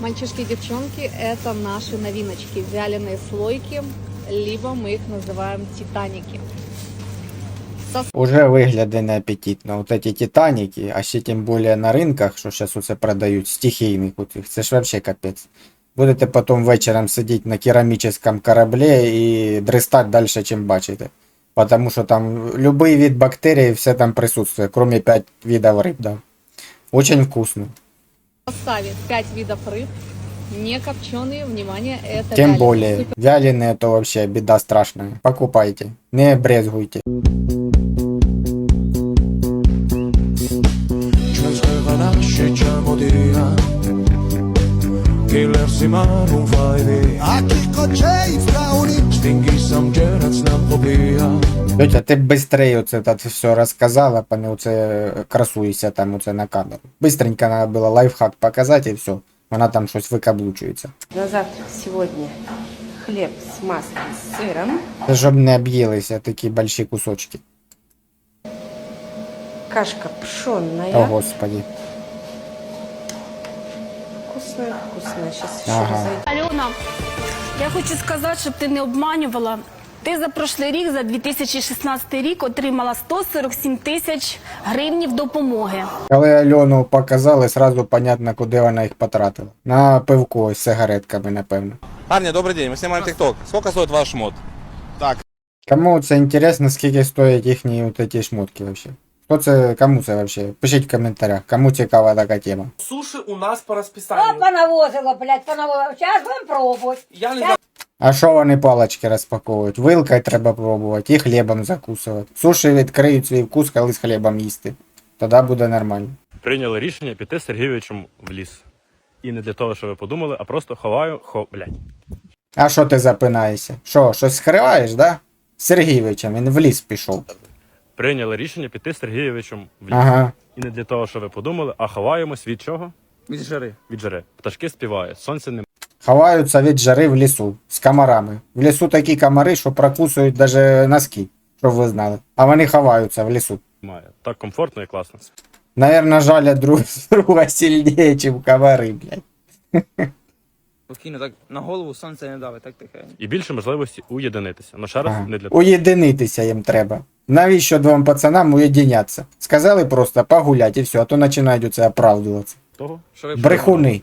Мальчишки и девчонки, это наши новиночки. Вяленые слойки, либо мы их называем титаники. Со Уже виглядає неапетитно. От ці титаніки, а ще тим більше на ринках, що зараз усе продають, стихійних у тих, це ж вообще капець. Будете потім вечором сидіти на керамічному кораблі і дрестати далі, чим бачите. Потому що там любий вид бактерій, все там присутствує, кроме 5 видів риб, да. Очень вкусно. в составе 5 видов рыб, не копченые, внимание, это Тем вяленые. более, Супер вяленые это вообще беда страшная. Покупайте, не брезгуйте. Killer si maru fai di A kilka J w brownie Stingi sam dzierać nam popija Тетя, ти б быстрее оце так все розказала, пане оце красуєшся там оце на камеру. Быстренько треба було лайфхак показати і все. Вона там щось викаблучується. На завтрак сегодня хлеб с маслом, с сыром, Це щоб не об'їлися такі больші кусочки. кашка пшенная. О, господи. Вкусная, вкусная. Сейчас еще Ага. разойду. Альона, я хочу сказати, щоб ти не обманювала. Ти за прошлий рік, за 2016 рік, отримала 147 тисяч гривнів допомоги. Коли Альону показали, сразу понятно, куди вона їх потратила. На пивко з сигаретками, напевно. Парни, добрый день, мы снимаем ТикТок. Сколько стоит ваш шмот? Кому це інтересно, скільки стоять їхні от ці шмотки вообще? Хто це, кому це вообще? Пишіть в коментарях, кому цікава така тема. Суши у нас по расписанию. понавозила, блядь, понавозила. Сейчас будем пробовать. Я не знаю, А що вони палочки розпаковують? Вилкою треба пробувати і хлібом закусувати. Суші відкриють свій вкус, коли з хлібом їсти. Тоді буде нормально. прийняли рішення піти з Сергійовичем в ліс. І не для того, що ви подумали, а просто ховаю, хо, блядь. А що ти запинаєшся? Що, щось скриваєш, да? З Сергійовичем, він в ліс пішов. Прийняли рішення піти з Сергійовичем в ліс. Ага. І не для того, що ви подумали, а ховаємось від чого? від жари. Від жари. Пташки співають, сонця немає. Ховаються від жари в лісу з комарами. В лісу такі комари, що прокусують навіть носки, щоб ви знали. А вони ховаються в лісу. Так комфортно і класно. Наверно, жалять друг друга сильніше, ніж комари, блядь. Спокійно, так на голову сонце не давить, так тихенько. І більше можливості уєдинитися. Ну ще раз, Ага. не для того. Уєдинитися їм треба. Навіщо двом пацанам уєдиняться? Сказали просто погулять і все, а то починають оце оправдуватися. того. Що ви Брехуни.